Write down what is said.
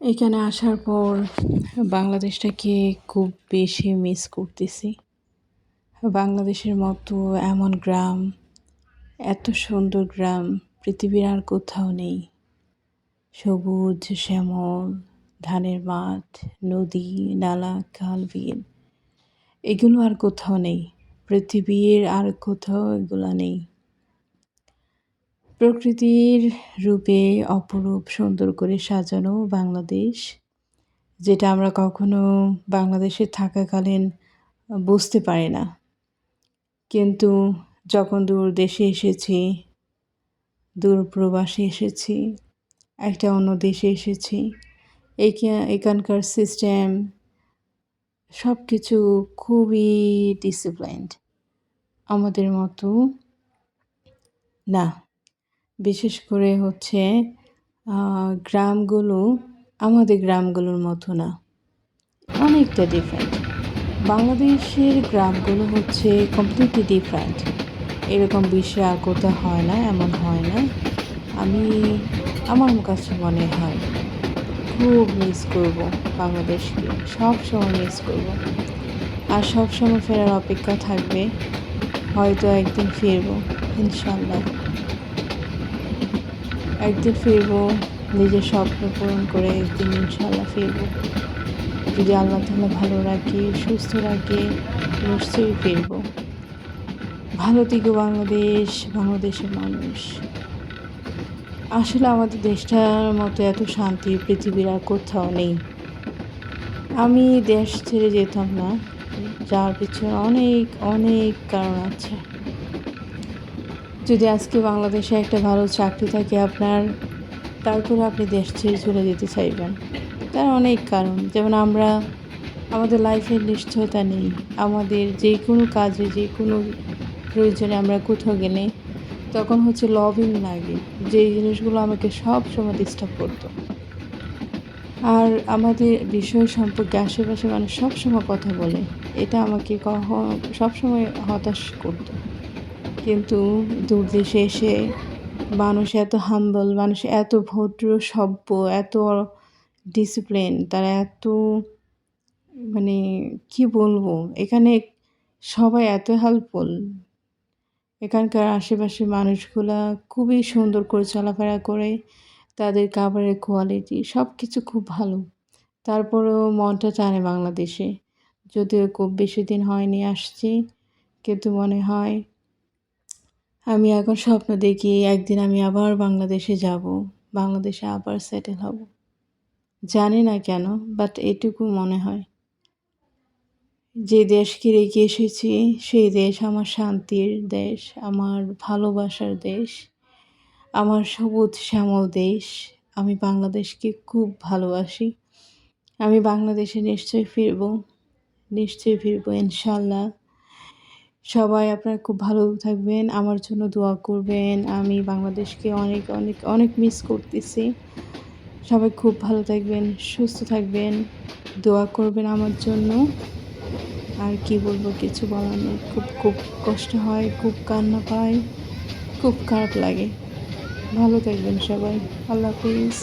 এখানে আসার পর বাংলাদেশটাকে খুব বেশি মিস করতেছি। বাংলাদেশের মতো এমন গ্রাম, এত সুন্দর গ্রাম, পৃথিবীর আর কোথাও নেই। সবুজ শ্যামল, ধানের মাঠ, নদী, নালা, খাল, বিল, এগুলো আর কোথাও নেই। পৃথিবীর আর কোথাও এগুলো নেই। প্রকৃতির রূপে অপরূপ সুন্দর করে সাজানো বাংলাদেশ, যেটা আমরা কখনো বাংলাদেশে থাকাকালীন বুঝতে পারি না। কিন্তু যখন দূর দেশে এসেছি, দূর প্রবাসে এসেছি, একটা অন্য দেশে এসেছি এখানকার সিস্টেম সব কিছু খুবই ডিসিপ্লাইনড আমাদের মতো না। বিশেষ করে হচ্ছে গ্রামগুলো আমাদের গ্রামগুলোর মতো না। অনেকটা ডিফারেন্ট বাংলাদেশের গ্রামগুলো হচ্ছে কমপ্লিটলি ডিফারেন্ট এরকম বিষয় আর কোথাও হয় না, এমন হয় না। আমি, আমার কাছে মনে হয় খুব মিস করব বাংলাদেশকে। সব সময় মিস করব। আর সব সময় ফেরার অপেক্ষা থাকবে। হয়তো একদিন ফিরবো, ইনশাল্লাহ। একদিন ফিরবো, নিজের স্বপ্ন পূরণ করে একদিন ইনশাল্লাহ ফিরবো। যদি আল্লাহ তাহলে ভালো রাখে, সুস্থ রাখে, নিশ্চয়ই ফিরবো। ভালো থেকে বাংলাদেশ, বাংলাদেশের মানুষ। আসলে আমাদের দেশটার মতো এত শান্তি পৃথিবীর আর কোথাও নেই। আমি দেশ ছেড়ে যেতাম না, যার পিছনে অনেক অনেক কারণ আছে। যদি আজকে বাংলাদেশে একটা ভালো চাকরি থাকে আপনার তারপরে আপনি দেশ ছেড়ে চলে যেতে চাইবেন। তার অনেক কারণ। যেমন আমরা, আমাদের লাইফের নিশ্চয়তা নেই। আমাদের যে কোনো কাজে, যে কোনো প্রয়োজনে আমরা কোথাও গেলে তখন হচ্ছে লবিং লাগে। যে জিনিসগুলো আমাকে সব সময় ডিস্টার্ব করতো। আর আমাদের বিষয় সম্পর্কে আশেপাশে মানুষ সবসময় কথা বলে। এটা আমাকে কখন সবসময় হতাশ করতো। কিন্তু দূর দেশে এসে মানুষ এত হাম্বল মানুষ এত ভদ্র, সভ্য, এত ডিসিপ্লিন তারা এত মানে কি বলব? এখানে সবাই এত হেল্পফুল এখানকার আশেপাশে মানুষগুলা খুবই সুন্দর করে চলাফেরা করে, তাদের খাবারের কোয়ালিটি সব কিছু খুব ভালো। তারপরেও মনটা টানে বাংলাদেশে। যদিও খুব বেশি দিন হয়নি আসছি, কিন্তু মনে হয় আমি এখন স্বপ্ন দেখি একদিন আমি আবার বাংলাদেশে যাব, বাংলাদেশে আবার সেটেল হব। জানি না কেন বাট এটুকু মনে হয়। যে দেশকে রেখে এসেছি, সেই দেশ আমার শান্তির দেশ, আমার ভালোবাসার দেশ, আমার সবুজ শ্যামল দেশ। আমি বাংলাদেশকে খুব ভালোবাসি। আমি বাংলাদেশে নিশ্চয়ই ফিরব নিশ্চয়ই ফিরব ইনশাল্লাহ। সবাই আপনারা খুব ভালো থাকবেন, আমার জন্য দোয়া করবেন। আমি বাংলাদেশকে অনেক অনেক অনেক মিস করতেছি। সবাই খুব ভালো থাকবেন, সুস্থ থাকবেন, দোয়া করবেন আমার জন্য। আর কি বলব, কিছু বলার নেই। খুব খুব কষ্ট হয়, খুব কান্না পায়, খুব খারাপ লাগে। ভালো থাকবেন সবাই। আল্লাহ হাফিজ।